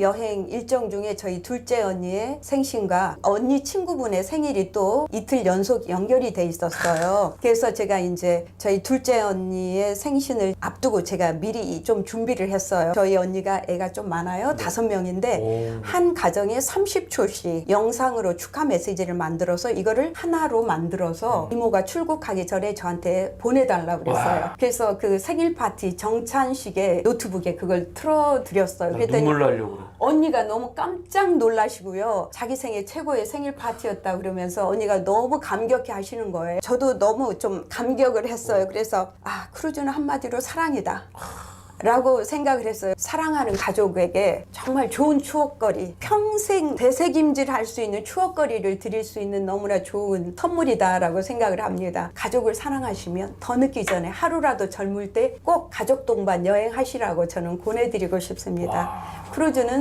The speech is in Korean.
여행 일정 중에 저희 둘째 언니의 생신과 언니 친구분의 생일이 또 이틀 연속 연결이 돼 있었어요. 그래서 제가 이제 저희 둘째 언니의 생신을 앞두고 제가 미리 좀 준비를 했어요. 저희 언니가 애가 좀 많아요. 다섯 명인데 오. 한 가정에 30초씩 영상으로 축하 메시지를 만들어서 이거를 하나로 만들어서 이모가 출국하기 전에 저한테 보내달라고 그랬어요. 와. 그래서 그 생일 파티 정찬식의 노트북에 그걸 틀어드렸어요. 나 그랬더니 눈물 나려고. 언니가 너무 깜짝 놀라시고요. 자기 생애 최고의 생일 파티였다 그러면서 언니가 너무 감격해 하시는 거예요. 저도 너무 좀 감격을 했어요. 그래서 아, 크루즈는 한마디로 사랑이다. 라고 생각을 했어요. 사랑하는 가족에게 정말 좋은 추억거리, 평생 되새김질 할 수 있는 추억거리를 드릴 수 있는 너무나 좋은 선물이다라고 생각을 합니다. 가족을 사랑하시면 더 늦기 전에 하루라도 젊을 때 꼭 가족 동반 여행하시라고 저는 권해드리고 싶습니다. 크루즈는